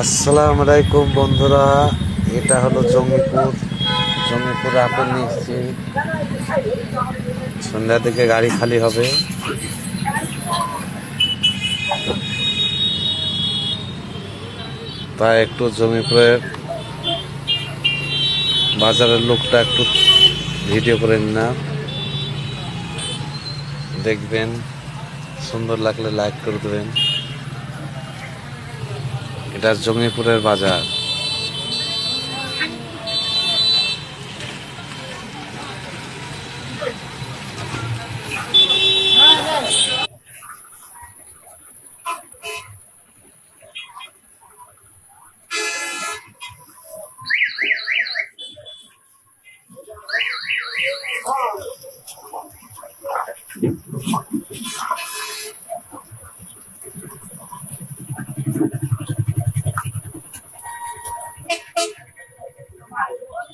আসসালামু আলাইকুম বন্ধুরা, এটা হলো জঙ্গিপুর। জঙ্গিপুরে আপেল নিচ্ছি সন্ধ্যা থেকে গাড়ি খালি হবে। তাই একটু জঙ্গিপুরের বাজারের লোকটা একটু ভিডিও করে না। দেখবেন, সুন্দর লাগলে লাইক করে দেবেন। এটা জঙ্গিপুরের বাজার। 买。